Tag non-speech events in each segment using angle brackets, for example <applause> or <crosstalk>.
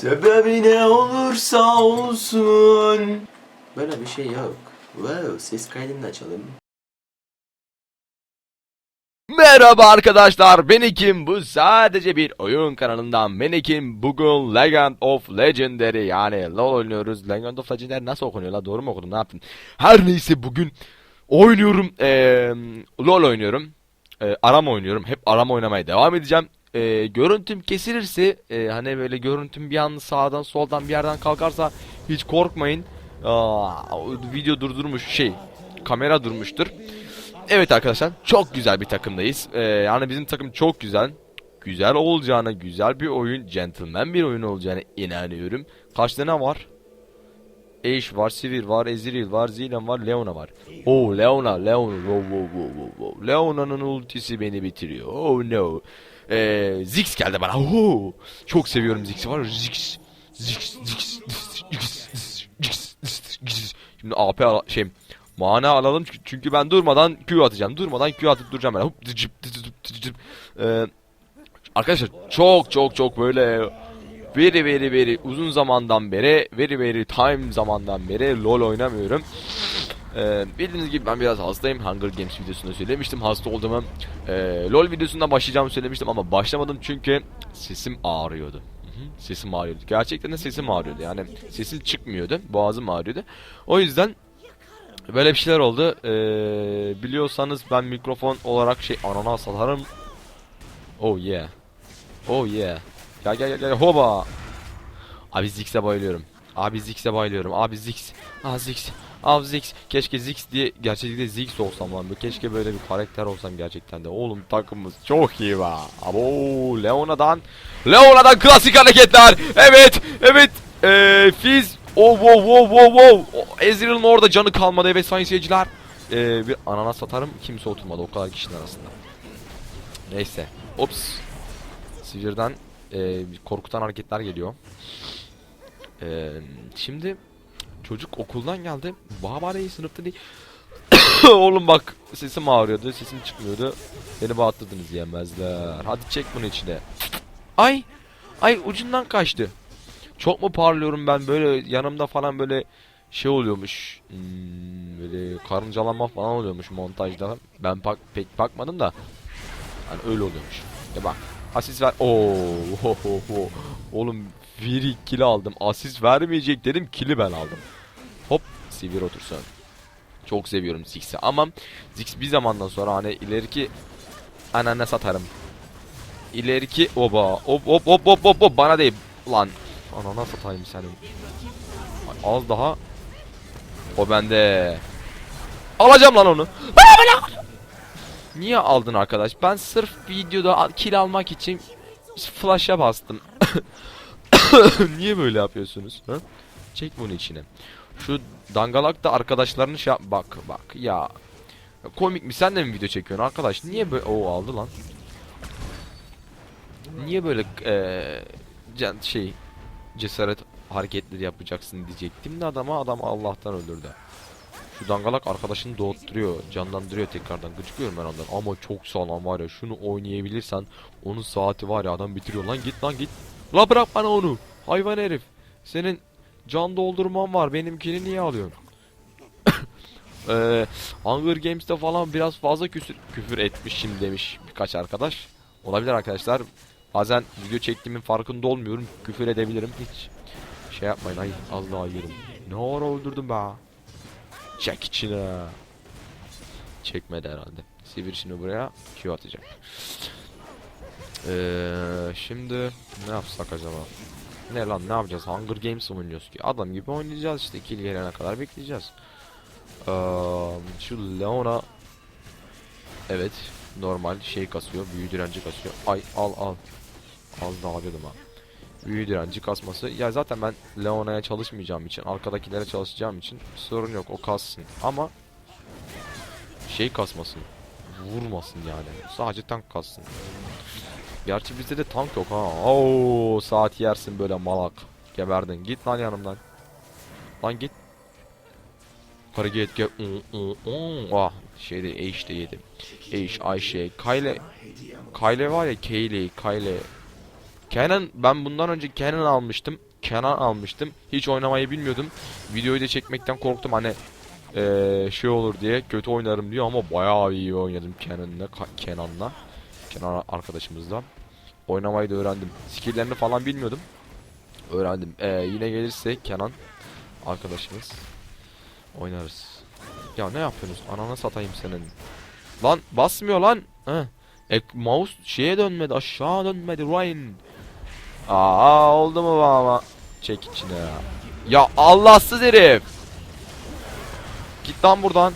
Sebebi ne olursa olsun. Böyle bir şey yok. Wow, ses kaydını da açalım. Merhaba arkadaşlar ben Ekim. Bu sadece bir oyun kanalından. Ben Ekim. Bugün Legend of Legendary yani LoL oynuyoruz. Legend of Legendary nasıl okunuyor la? Doğru mu okudum? Ne yaptın? Her neyse bugün oynuyorum eee LoL oynuyorum. Eee, arama oynuyorum. Hep arama oynamaya devam edeceğim Eee, görüntüm kesilirse eee, hani böyle görüntüm bir an sağdan soldan bir yerden kalkarsa hiç korkmayın Aa, video durdurmuş şey kamera durmuştur Evet arkadaşlar çok güzel bir takımdayız. Ee, yani bizim takım çok güzel. Güzel olacağına, güzel bir oyun, gentleman bir oyun olacağına inanıyorum. Kaç tane var? Ashe var, Sivir var, Ezreal var, Zilean var, Leona var. Oh Leona, Leona. Leona'nın ultisi beni bitiriyor. Oh no. Ee, Ziggs geldi bana. Oh, çok seviyorum Ziggs'i var. Ziggs, Ziggs, Ziggs, Ziggs, Ziggs. Şimdi AP şey Mana alalım çünkü- ben durmadan Q atacağım. Durmadan Q atıp duracağım ben. Hop, dıcıp, dıcıp. Ee, arkadaşlar çok çok çok böyle very very very uzun zamandan beri very very time zamandan beri LoL oynamıyorum. Ee, bildiğiniz gibi ben biraz hastayım. Hunger Games videosunda söylemiştim hasta olduğumu. Ee, LoL videosunda başlayacağımı söylemiştim ama başlamadım çünkü sesim ağrıyordu. Sesim ağrıyordu. Gerçekten de sesim ağrıyordu. Yani sesim çıkmıyordu. Boğazım ağrıyordu. O yüzden Böyle bir şeyler oldu. Ee, biliyorsanız ben mikrofon olarak şey anana satarım. Oh yeah. Oh yeah. Gel gel gel gel hoba. Abi Ziggs'e bayılıyorum. Abi Ziggs'e bayılıyorum. Abi Ziggs. Ah Ziggs. Abi Ziggs. Keşke Ziggs diye gerçekten Ziggs olsam lan. Keşke böyle bir karakter olsam gerçekten de. Oğlum takımımız çok iyi be. Abo Leona'dan. Leona'dan klasik hareketler. Evet. Evet. Ee, Fizz Oh wow wow wow wow. Ezreal'ın orada canı kalmadı evet sayın. Ee, bir ananas satarım kimse oturmadı o kadar kişinin arasında. Neyse. Ops. Sivir'den e, korkutan hareketler geliyor. Ee, şimdi çocuk okuldan geldi. Babare sınıfta değil. <coughs> Oğlum bak sesim ağrıyordu, sesim çıkmıyordu. Beni bağırttırdınız yemezler. Hadi çek bunu içine. Ay! Ay ucundan kaçtı. Çok mu parlıyorum ben böyle yanımda falan böyle şey oluyormuş. Hmm, böyle karıncalanma falan oluyormuş montajda. Ben pak pek bakmadım da. Hani öyle oluyormuş. Ya bak. Asist ver. Oo, <laughs> ho, ho, ho. Oğlum bir kill aldım. Asist vermeyecek dedim. Kill'i ben aldım. Hop. Sivir otursun. Çok seviyorum Ziggs'i ama Ziggs bir zamandan sonra hani ileriki ananı satarım. İleriki oba hop hop hop hop hop hop bana değil lan Anana satayım senin. Ay, Az daha. O bende. Alacağım lan onu. Niye aldın arkadaş? Ben sırf videoda kill almak için flash'a bastım. <coughs> Niye böyle yapıyorsunuz? Ha? Çek bunu içine. Şu dangalak da arkadaşlarını şey yap- Bak bak ya. Komik mi? Sen de mi video çekiyorsun arkadaş? Niye böyle... Oo aldı lan. Niye böyle eee can şey cesaret hareketleri yapacaksın diyecektim de adama adam Allah'tan öldürdü. Şu dangalak arkadaşını doğutturuyor, canlandırıyor tekrardan. Gıcıkıyorum ben ondan. Ama çok sağlam var ya. Şunu oynayabilirsen onun saati var ya adam bitiriyor. Lan git lan git. La bırak bana onu. Hayvan herif. Senin can doldurman var. Benimkini niye alıyorsun? Eee <coughs> Hunger Games'te falan biraz fazla küfür, küfür etmişim demiş birkaç arkadaş. Olabilir arkadaşlar. Bazen video çektiğimin farkında olmuyorum. Küfür edebilirim. Hiç şey yapmayın. Ay az daha yerim. Ne ara öldürdüm be. Çek içine. Çekmedi herhalde. Sivir şimdi buraya Q atacak. Ee, şimdi ne yapsak acaba? Ne lan ne yapacağız? Hunger Games oynuyoruz ki? Adam gibi oynayacağız işte. Kill gelene kadar bekleyeceğiz. Ee, şu Leona Evet normal şey kasıyor. Büyü direnci kasıyor. Ay al al. Az daha alıyordum ha. Büyü direnci kasması. Ya zaten ben Leona'ya çalışmayacağım için, arkadakilere çalışacağım için sorun yok. O kassın. Ama şey kasmasın. Vurmasın yani. Sadece tank kassın. Gerçi bizde de tank yok ha. Oo saat yersin böyle malak. Geberdin. Git lan yanımdan. Lan git. Git gel. Ah şeyde H de yedim. H Ayşe Kayle Kayle var ya Kayle Kayle Canon ben bundan önce Canon almıştım. Kenan almıştım. Hiç oynamayı bilmiyordum. Videoyu da çekmekten korktum hani eee, şey olur diye kötü oynarım diyor ama bayağı iyi oynadım Kenan'la Kenan'la Kenan arkadaşımızla. Oynamayı da öğrendim. Skill'lerini falan bilmiyordum. Öğrendim. Eee, yine gelirse Kenan arkadaşımız oynarız. Ya ne yapıyorsunuz? Ananı satayım senin. Lan basmıyor lan. Heh. E, mouse şeye dönmedi aşağı dönmedi Ryan. Aa oldu mu ama? Çek içine ya. Ya Allahsız herif. Git lan buradan.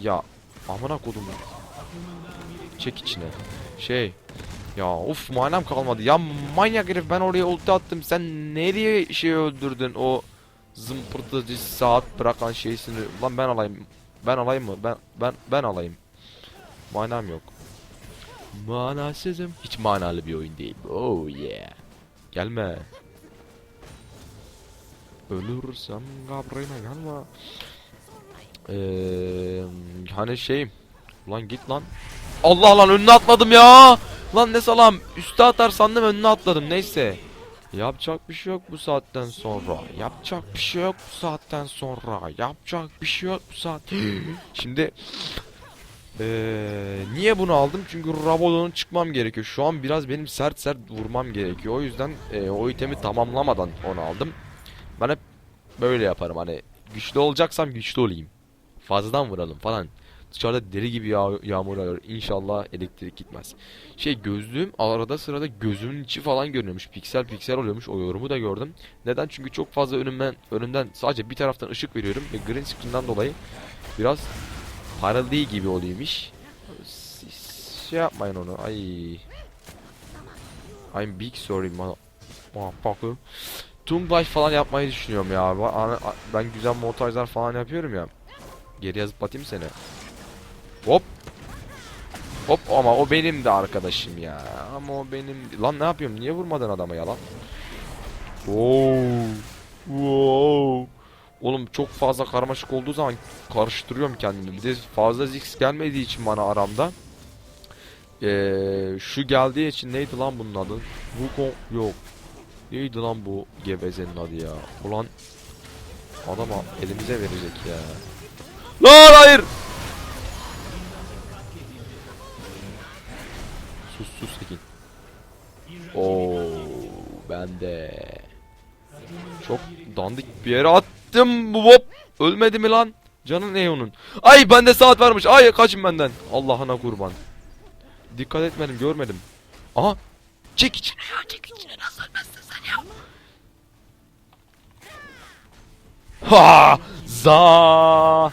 Ya amına kodum. Çek içine. Şey. Ya uf manam kalmadı. Ya manyak herif ben oraya ulti attım. Sen nereye şey öldürdün o zımpırtıcı saat bırakan şeysini. Lan ben alayım. Ben alayım mı? Ben ben ben alayım. Manam yok. Manasızım. Hiç manalı bir oyun değil. Oh yeah. Gelme. Ölürsem kabrime gelme. Eee hani şey. Lan git lan. Allah lan önüne atladım ya. Lan ne salam. Üste atar sandım önüne atladım. Neyse. Yapacak bir şey yok bu saatten sonra. Yapacak bir şey yok bu saatten sonra. Yapacak bir şey yok bu saat. <gasps> Şimdi eee, niye bunu aldım? Çünkü Rabadon'un çıkmam gerekiyor. Şu an biraz benim sert sert vurmam gerekiyor. O yüzden eee, o itemi tamamlamadan onu aldım. Ben hep böyle yaparım hani güçlü olacaksam güçlü olayım. Fazladan vuralım falan. Dışarıda deri gibi yağ- yağmur yağıyor. İnşallah elektrik gitmez. Şey gözlüğüm arada sırada gözümün içi falan görünüyormuş. Piksel piksel oluyormuş. O yorumu da gördüm. Neden? Çünkü çok fazla önümden önümden sadece bir taraftan ışık veriyorum ve green screen'den dolayı biraz parıldığı gibi oluyormuş. Şey yapmayın onu. Ay. I'm big sorry motherfucker. Tung falan yapmayı düşünüyorum ya. Ben güzel montajlar falan yapıyorum ya. Geri yazıp atayım seni. Hop. Hop ama o benim de arkadaşım ya. Ama o benim. Lan ne yapıyorum? Niye vurmadın adama ya lan? Wow. Wow. Oğlum çok fazla karmaşık olduğu zaman karıştırıyorum kendimi. Bir de fazla zix gelmediği için bana aramda. Ee, şu geldiği için neydi lan bunun adı? Wukong yok. Neydi lan bu gevezenin adı ya? Ulan adama elimize verecek ya. Lan hayır. Sus sus Tekin. Oo ben de çok dandik bir yere attım hop. Ölmedi mi lan? Canın ne onun? Ay bende saat varmış. Ay kaçın benden. Allah'ına kurban. Dikkat etmedim görmedim. Aha. Çek içine ya çek içine nasıl ölmezsin sen ya. Ha! Za!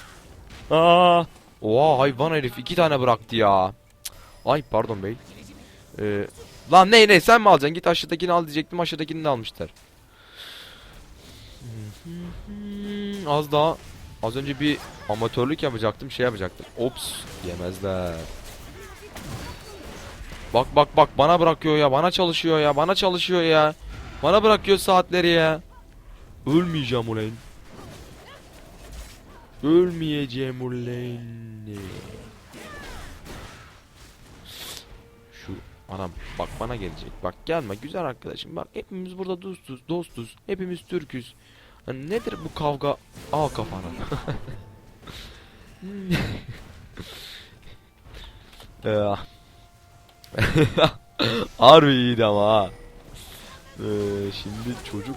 Aa! Oha hayvan herif iki tane bıraktı ya. Ay pardon bey. Ee, lan ne ne sen mi alacaksın? Git aşağıdakini al diyecektim aşağıdakini de almışlar. Az daha az önce bir amatörlük yapacaktım şey yapacaktım. Ops yemezler. Bak bak bak bana bırakıyor ya bana çalışıyor ya bana çalışıyor ya. Bana bırakıyor saatleri ya. Ölmeyeceğim ulan. Ölmeyeceğim ulan. Anam bak bana gelecek. Bak gelme güzel arkadaşım. Bak hepimiz burada dostuz, dostuz. Hepimiz Türküz. Hani nedir bu kavga? Al kafana. Ya. <laughs> <laughs> Harbi iyiydi ama ha. Ee, şimdi çocuk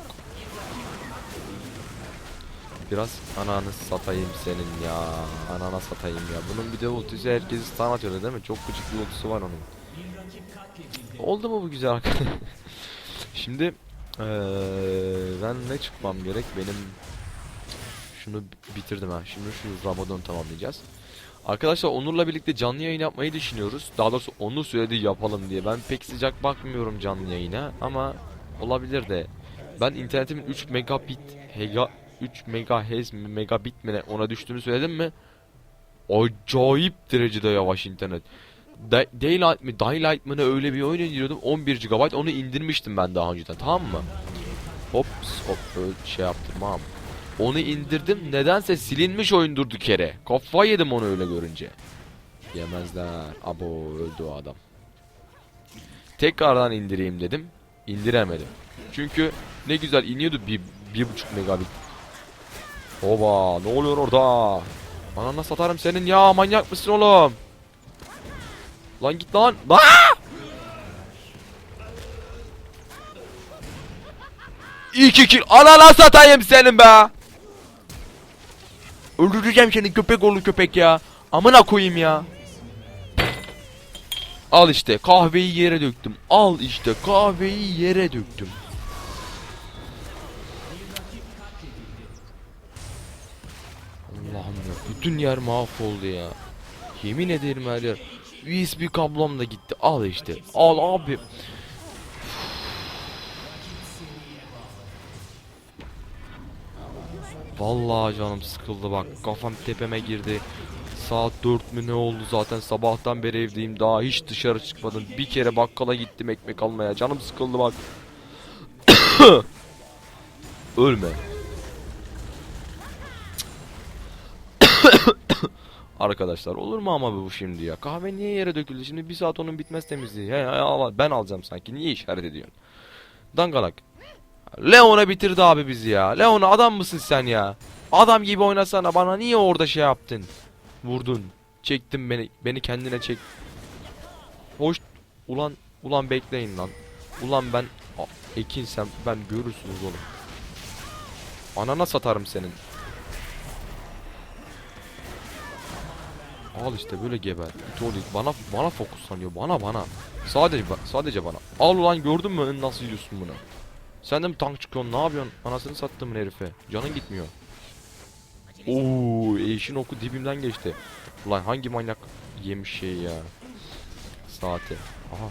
Biraz ananı satayım senin ya. Anana satayım ya. Bunun bir de ultisi herkesi stun atıyor değil mi? Çok küçük bir ultisi var onun. Oldu mu bu güzel arkadaş? <laughs> Şimdi eee ben ne çıkmam gerek? Benim şunu bitirdim ha. Şimdi şu Ramadan tamamlayacağız. Arkadaşlar Onur'la birlikte canlı yayın yapmayı düşünüyoruz. Daha doğrusu Onur söyledi yapalım diye. Ben pek sıcak bakmıyorum canlı yayına ama olabilir de. Ben internetimin 3 megabit hega 3 megahertz mi megabit mi ona düştüğünü söyledim mi? Acayip derecede yavaş internet. Da- Daylight mi Daylight mı ne öyle bir oyun indiriyordum 11 GB onu indirmiştim ben daha önceden tamam mı? Hop hop öyle şey yaptırmam. Onu indirdim nedense silinmiş oyun durduk yere. Kafa yedim onu öyle görünce. Yemezler. Abo öldü o adam. Tekrardan indireyim dedim. İndiremedim. Çünkü ne güzel iniyordu bir, bir buçuk megabit. Oba ne oluyor orada? Bana nasıl satarım senin ya manyak mısın oğlum? Lan git lan. Lan! İki kill. Anana satayım senin be. Öldüreceğim seni köpek oğlu köpek ya. Amına koyayım ya. Al işte kahveyi yere döktüm. Al işte kahveyi yere döktüm. Allah'ım ya bütün yer mahvoldu ya. Yemin ederim her yer. USB kablom da gitti. Al işte. Al abi. Vallahi canım sıkıldı bak. Kafam tepeme girdi. Saat 4 mü ne oldu zaten sabahtan beri evdeyim daha hiç dışarı çıkmadım. Bir kere bakkala gittim ekmek almaya. Canım sıkıldı bak. <coughs> Ölme. Arkadaşlar olur mu ama bu şimdi ya? Kahve niye yere döküldü? Şimdi bir saat onun bitmez temizliği. Ya, ya, ben alacağım sanki. Niye işaret ediyorsun? Dangalak. Leon'a bitirdi abi bizi ya. Leon'a adam mısın sen ya? Adam gibi oynasana bana niye orada şey yaptın? Vurdun. Çektin beni. Beni kendine çek. Hoş. Ulan ulan bekleyin lan. Ulan ben ekinsem ben görürsünüz oğlum. Anana satarım senin. Al işte böyle geber. İtolik bana bana fokuslanıyor. Bana bana. Sadece sadece bana. Al ulan gördün mü nasıl yiyorsun bunu? Sen de mi tank çıkıyorsun? Ne yapıyorsun? Anasını sattım herife. Canın gitmiyor. Oo, eşin oku dibimden geçti. Ulan hangi manyak yemiş şey ya. Saati. Aha.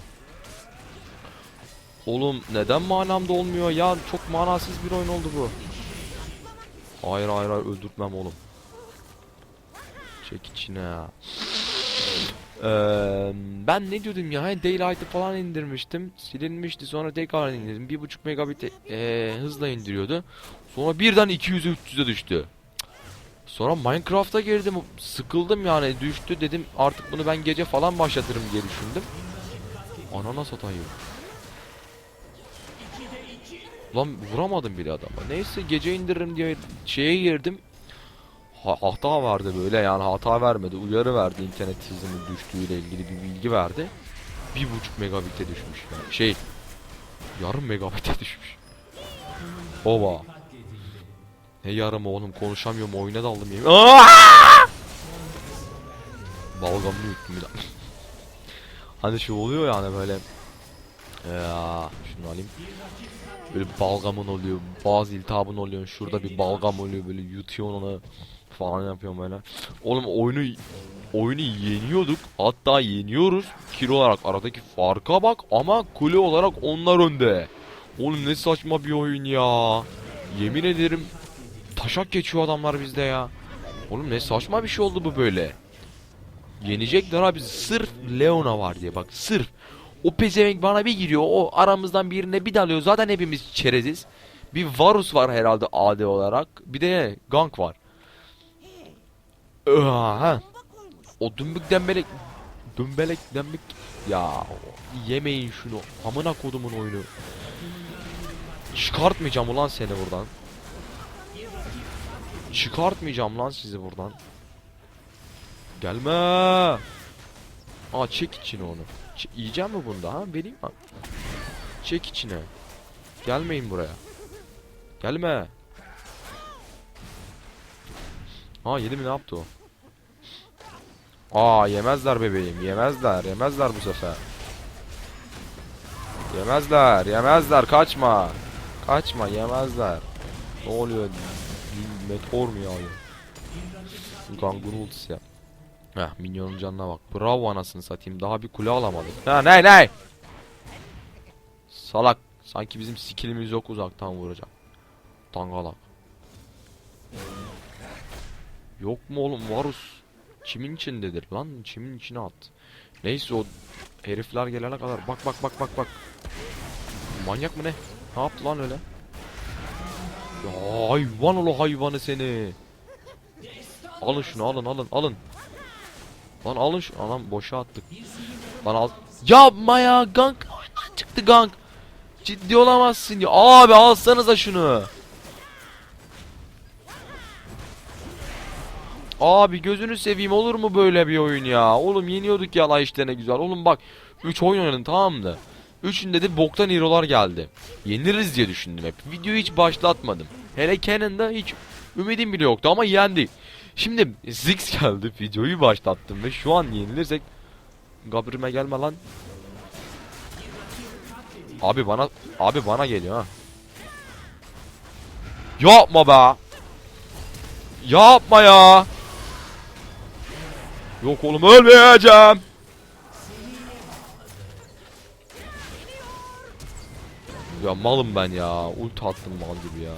Oğlum neden manamda olmuyor ya? Çok manasız bir oyun oldu bu. Hayır hayır hayır öldürtmem oğlum. Çek içine. Eee, ben ne diyordum ya? Hani Daylight'ı falan indirmiştim. Silinmişti. Sonra tekrar indirdim. 1.5 megabit eee, hızla indiriyordu. Sonra birden 200'e 300'e düştü. Sonra Minecraft'a girdim. Sıkıldım yani. Düştü dedim. Artık bunu ben gece falan başlatırım diye düşündüm. Anana satayım. Lan vuramadım bile adama. Neyse gece indiririm diye şeye girdim. Ha- hata vardı böyle yani hata vermedi. Uyarı verdi internet hızının düştüğüyle ilgili bir bilgi verdi. Bir buçuk megabit'e düşmüş yani. Şey yarım megabit'e <laughs> düşmüş. Oba. Ne yarım oğlum konuşamıyorum oyuna daldım yemin. Balgamını yuttum bir daha. hani şu oluyor yani böyle. Ya şunu alayım. Böyle balgamın oluyor. Bazı iltihabın oluyor. Şurada bir balgam oluyor böyle yutuyorsun onu falan yapıyorum böyle. Oğlum oyunu oyunu yeniyorduk. Hatta yeniyoruz. Kilo olarak aradaki farka bak ama kule olarak onlar önde. Oğlum ne saçma bir oyun ya. Yemin ederim taşak geçiyor adamlar bizde ya. Oğlum ne saçma bir şey oldu bu böyle. Yenecekler abi sırf Leona var diye bak sırf. O pezevenk bana bir giriyor o aramızdan birine bir dalıyor zaten hepimiz çereziz. Bir Varus var herhalde AD olarak bir de Gank var. Aha. O dümbük dembelek dümbelek dembik ya yemeyin şunu amına kodumun oyunu. Çıkartmayacağım ulan seni buradan. Çıkartmayacağım lan sizi buradan. Gelme. Aa çek içine onu. Ç yiyeceğim mi bunda ha? Vereyim mi? Çek içine. Gelmeyin buraya. Gelme. Ha yedi mi ne yaptı o? Aa yemezler bebeğim. Yemezler. Yemezler bu sefer. Yemezler. Yemezler. Kaçma. Kaçma. Yemezler. Ne oluyor? Meteor mu yağıyor? Gangun ultisi ya. Heh minyonun canına bak. Bravo anasını satayım. Daha bir kule alamadık. Ha ne ne? Salak. Sanki bizim skillimiz yok uzaktan vuracak. Dangalak. Yok mu oğlum Varus? Çimin içindedir lan. Çimin içine at. Neyse o herifler gelene kadar. Bak bak bak bak bak. Manyak mı ne? Ne yaptı lan öyle? Ya hayvan olu hayvanı seni. Alın şunu alın alın alın. Lan alın şu anam boşa attık. Lan al. Yapma ya gank. Oyundan çıktı gank. Ciddi olamazsın ya. Abi alsanıza şunu. Abi gözünü seveyim olur mu böyle bir oyun ya? Oğlum yeniyorduk ya la işte ne güzel. Oğlum bak 3 oyun oynadın tamam mı? Üçünde de boktan hero'lar geldi. Yeniriz diye düşündüm hep. Videoyu hiç başlatmadım. Hele Cannon'da hiç ümidim bile yoktu ama yendik. Şimdi Ziggs <laughs> geldi videoyu başlattım ve şu an yenilirsek Gabriel'ime gelme lan. Abi bana abi bana geliyor ha. Yapma be. Yapma ya. Yok oğlum ölmeyeceğim. Ya malım ben ya. Ulti attım mal gibi ya.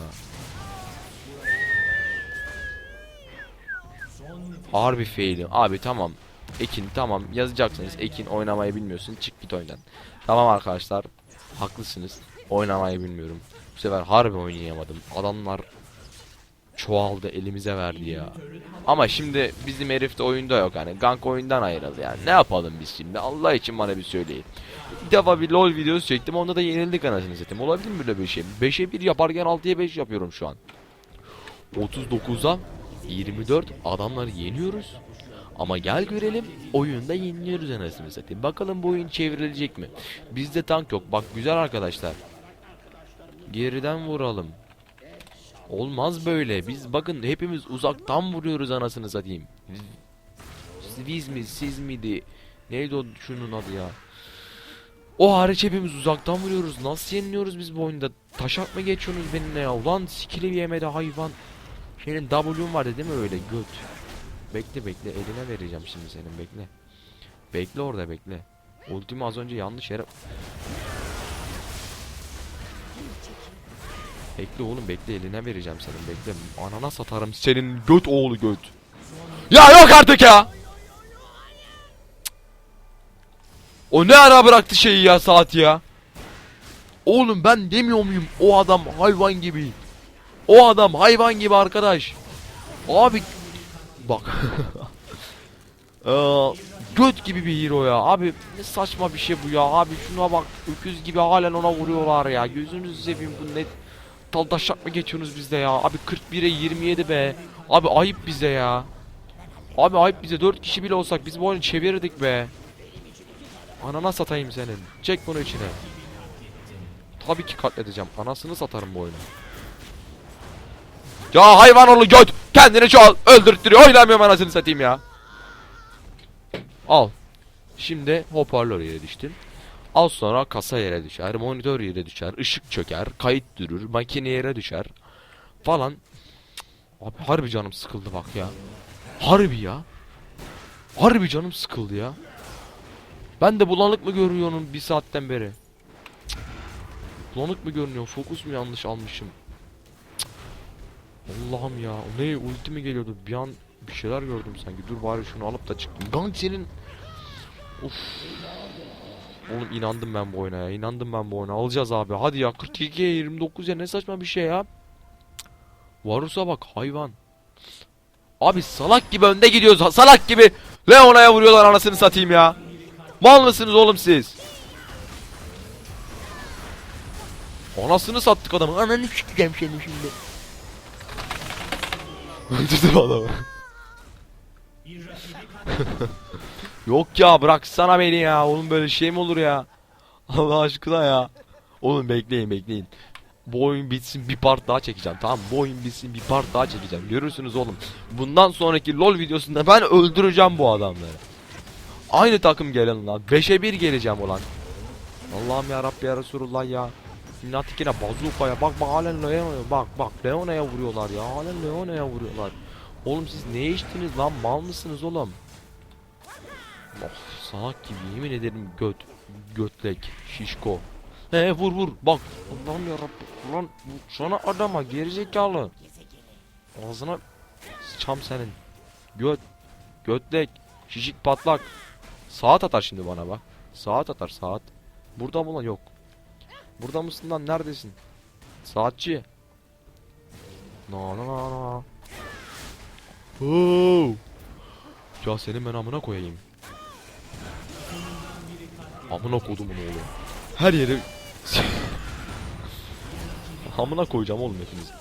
Harbi failim. Abi tamam. Ekin tamam yazacaksınız. Ekin oynamayı bilmiyorsun. Çık git oynan. Tamam arkadaşlar. Haklısınız. Oynamayı bilmiyorum. Bu sefer harbi oynayamadım. Adamlar çoğaldı elimize verdi ya. Ama şimdi bizim herif de oyunda yok hani. Gank oyundan ayrıldı yani. Ne yapalım biz şimdi? Allah için bana bir söyleyin. Bir defa bir LoL videosu çektim. Onda da yenildik anasını satayım. Olabilir mi böyle bir şey? 5'e 1 yaparken 6'ya 5 yapıyorum şu an. 39'a 24 adamları yeniyoruz. Ama gel görelim oyunda yeniliyoruz anasını satayım. Bakalım bu oyun çevrilecek mi? Bizde tank yok. Bak güzel arkadaşlar. Geriden vuralım. Olmaz böyle. Biz bakın hepimiz uzaktan vuruyoruz anasını satayım. Biz mi siz miydi? Neydi o şunun adı ya? O hariç hepimiz uzaktan vuruyoruz. Nasıl yeniliyoruz biz bu oyunda? Taşak mı geçiyorsunuz benimle ya? Ulan skill'i yemedi hayvan. Senin W'un vardı değil mi öyle göt? Bekle bekle eline vereceğim şimdi senin bekle. Bekle orada bekle. Ultimi az önce yanlış yere... Bekle oğlum bekle eline vereceğim senin bekle. Anana satarım senin göt oğlu göt. Ya yok artık ya. O ne ara bıraktı şeyi ya saati ya. Oğlum ben demiyor muyum o adam hayvan gibi. O adam hayvan gibi arkadaş. Abi bak. <laughs> Ee, göt gibi bir hero ya. Abi ne saçma bir şey bu ya. Abi şuna bak öküz gibi halen ona vuruyorlar ya. Gözünüzü seveyim bu ne taldaşak mı geçiyorsunuz bizde ya? Abi 41'e 27 be. Abi ayıp bize ya. Abi ayıp bize 4 kişi bile olsak biz bu oyunu çevirirdik be. Anana satayım senin. Çek bunu içine. Tabii ki katledeceğim. Anasını satarım bu oyunu. Ya hayvan oğlu göt. Kendini çoğal. Öldürttürüyor. Oynamıyorum anasını satayım ya. Al. Şimdi hoparlör yere düştün. Al sonra kasa yere düşer, monitör yere düşer, ışık çöker, kayıt durur, makine yere düşer falan. Abi harbi canım sıkıldı bak ya. Harbi ya. Harbi canım sıkıldı ya. Ben de bulanık mı görüyorum bir saatten beri? Cık. Bulanık mı görünüyor? Fokus mu yanlış almışım? Allah'ım ya. O ne ulti mi geliyordu? Bir an bir şeyler gördüm sanki. Dur bari şunu alıp da çıktım. Gank senin. Of. Oğlum inandım ben bu oyuna ya. İnandım ben bu oyuna. Alacağız abi. Hadi ya 42'ye 29 ya ne saçma bir şey ya. Varus'a bak hayvan. Abi salak gibi önde gidiyoruz. Salak gibi. Leona'ya vuruyorlar anasını satayım ya. Mal mısınız oğlum siz? Anasını sattık adamı. Ananı sikeceğim seni şimdi. Öldürdüm adamı. <laughs> <laughs> Yok ya bıraksana beni ya. Oğlum böyle şey mi olur ya? Allah aşkına ya. Oğlum bekleyin bekleyin. Bu oyun bitsin bir part daha çekeceğim tamam? Bu oyun bitsin bir part daha çekeceğim. Görürsünüz oğlum. Bundan sonraki LoL videosunda ben öldüreceğim bu adamları. Aynı takım gelin lan. 5'e 1 geleceğim ulan. Allah'ım ya Rabbi ya Resulullah ya. Fnatic'ine bazukaya bak bak halen Leona'ya bak bak Leona'ya vuruyorlar ya halen Leona'ya vuruyorlar. Oğlum siz ne içtiniz lan mal mısınız oğlum? Oh salak gibi yemin ederim göt götlek şişko. He vur vur bak Allah'ım yarabbim lan sana adama gerizekalı. Ağzına sıçam senin. Göt götlek şişik patlak. Saat atar şimdi bana bak. Saat atar saat. Burada mı lan yok. Burada mısın lan neredesin? Saatçi. Na na na na. Oo. Ya senin ben amına koyayım. Amına kodumun oğlu. Her yeri <laughs> Hamına koyacağım oğlum hepinizi.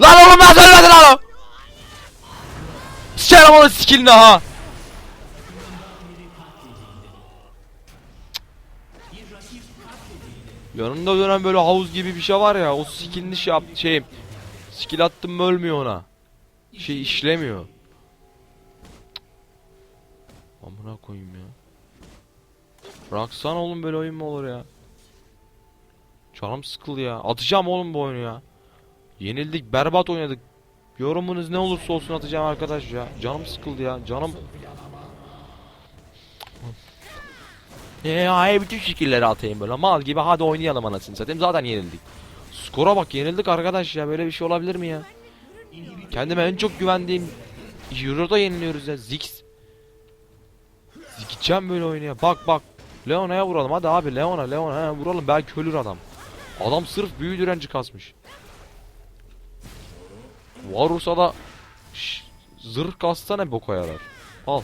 Lan oğlum nasıl ölmedin lan? Sikerim onun skillini ha. Yanında dönen böyle havuz gibi bir şey var ya o skillini şey yap şey skill attım ölmüyor ona. Şey işlemiyor. Amına koyayım ya. Bıraksana oğlum böyle oyun mu olur ya? Canım sıkıldı ya. Atacağım oğlum bu oyunu ya. Yenildik, berbat oynadık. Yorumunuz ne olursa olsun atacağım arkadaş ya. Canım sıkıldı ya. Canım Ya ay bütün şekilleri atayım böyle mal gibi hadi oynayalım anasını satayım zaten yenildik. Skora bak yenildik arkadaş ya böyle bir şey olabilir mi ya? Kendime en çok güvendiğim Euro'da yeniliyoruz ya Zix. Zikeceğim böyle oyunu ya bak bak. Leona'ya vuralım hadi abi Leona Leona he, vuralım belki ölür adam. Adam sırf büyü direnci kasmış. Varus'a da Şş, zırh kassa ne boka yarar. Al.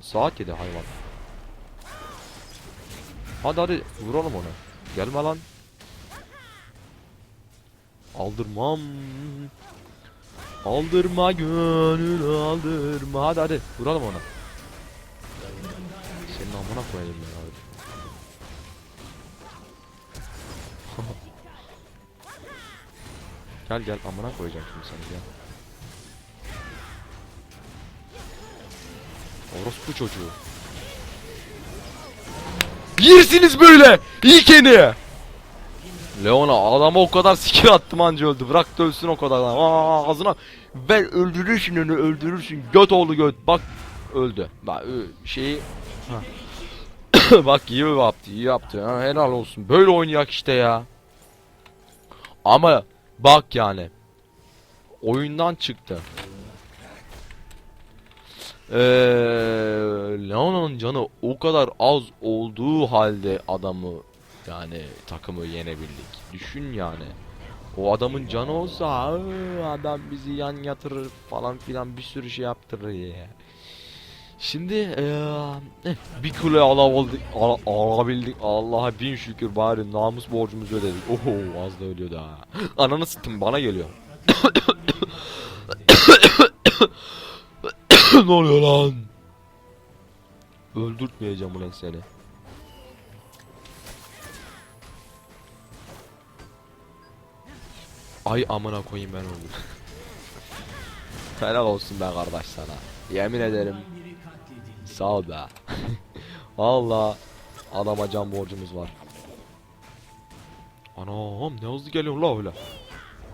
Saat yedi hayvan. Hadi hadi vuralım onu. Gelme lan. Aldırmam. Aldırma gönül aldırma. Hadi hadi vuralım ona. Amına koyayım ya abi. <laughs> gel gel amına koyacağım şimdi seni gel. Orospu çocuğu. Yersiniz böyle. İlkeni. Leona adama o kadar skill attım anca öldü. Bırak da ölsün o kadar. Aa, ağzına ver öldürürsün onu öldürürsün. Göt oğlu göt. Bak öldü. Bak şeyi Ha. <coughs> Bak iyi yaptı, iyi yaptı. Ha, helal olsun. Böyle oynayak işte ya. Ama bak yani. Oyundan çıktı. Eee Leona'nın canı o kadar az olduğu halde adamı yani takımı yenebildik. Düşün yani. O adamın canı olsa "Aa, adam bizi yan yatırır falan filan bir sürü şey yaptırır ya. Şimdi eh, bir kule alabildik, ala, alabildik. Allah'a bin şükür bari namus borcumuzu ödedik. Oho az da ölüyordu ha. Ananı sıktım bana geliyor. <coughs> ne oluyor lan? Öldürtmeyeceğim ulan seni. Ay amına koyayım ben öldüm. <laughs> Helal olsun be kardeş sana. Yemin ederim. Sağ ol be. <laughs> Valla adama can borcumuz var. Anam ne hızlı geliyorsun la öyle.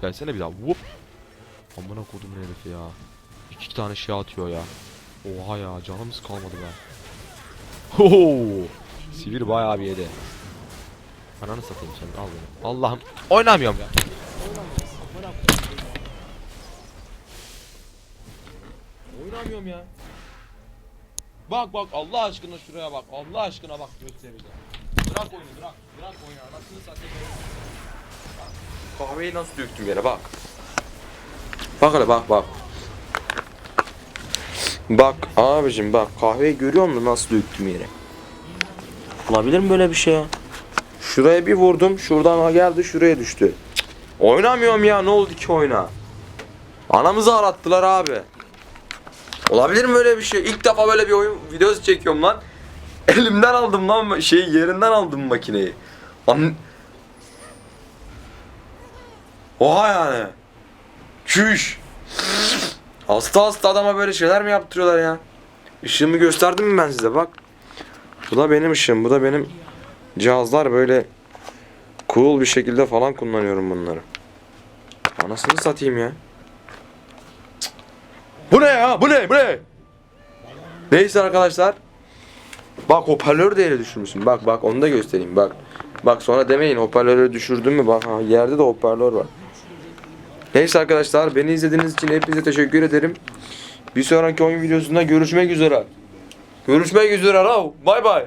Gelsene bir daha. Whoop. Amına kodum herifi ya. İki tane şey atıyor ya. Oha ya canımız kalmadı be. Ho! Sivir bayağı bir yedi. Ananı satayım sen al beni. Allah'ım oynamıyorum ya. Oynamıyorum ya. Bak bak Allah aşkına şuraya bak. Allah aşkına bak göstereceğim. Bırak oyunu bırak. Bırak oyunu anasını satayım. Kahveyi nasıl döktüm yere bak. Bak hele bak bak. Bak abicim bak kahveyi görüyor musun nasıl döktüm yere? Olabilir mi böyle bir şey ya? Şuraya bir vurdum şuradan geldi şuraya düştü. Cık, Oynamıyorum ya ne oldu ki oyna? Anamızı arattılar abi. Olabilir mi böyle bir şey? İlk defa böyle bir oyun videosu çekiyorum lan. <laughs> Elimden aldım lan şey yerinden aldım makineyi. An Oha yani. Çüş. Hasta hasta adama böyle şeyler mi yaptırıyorlar ya? Işığımı gösterdim mi ben size bak. Bu da benim ışığım. Bu da benim cihazlar böyle cool bir şekilde falan kullanıyorum bunları. Anasını satayım ya. Bu ne ya? Bu ne? Bu ne? Neyse arkadaşlar. Bak hoparlörü de düşürmüşsün. Bak bak onu da göstereyim bak. Bak sonra demeyin hoparlörü düşürdün mü? Bak ha, yerde de hoparlör var. Neyse arkadaşlar beni izlediğiniz için hepinize teşekkür ederim. Bir sonraki oyun videosunda görüşmek üzere. Görüşmek üzere. Bay bay.